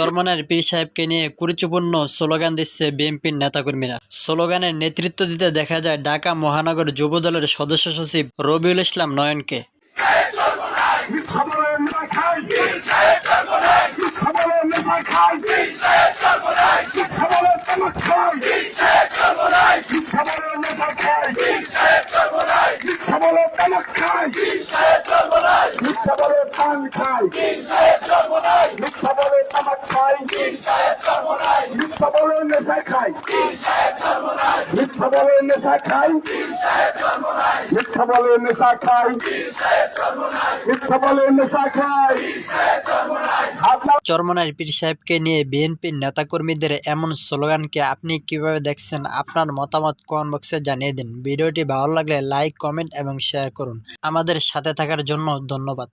চরমনার পীর সাহেবকে নিয়ে কুরুচিপূর্ণ স্লোগান দিচ্ছে বিএনপির নেতাকর্মীরা। স্লোগানের নেতৃত্ব দিতে দেখা যায় ঢাকা মহানগর যুবদলের সদস্য সচিব রবিউল ইসলাম নয়নকে। খাই খাই খবরের নেশা খাই নেশা খাই খবরের নেশা খাই খবরের নেশা খাই পীর সাহেবকে নিয়ে বিএনপির নেতাকর্মীদের এমন স্লোগানকে আপনি কীভাবে দেখছেন? আপনার মতামত কমেন্ট বক্সে জানিয়ে দিন। ভিডিওটি ভালো লাগলে লাইক, কমেন্ট এবং শেয়ার করুন। আমাদের সাথে থাকার জন্য ধন্যবাদ।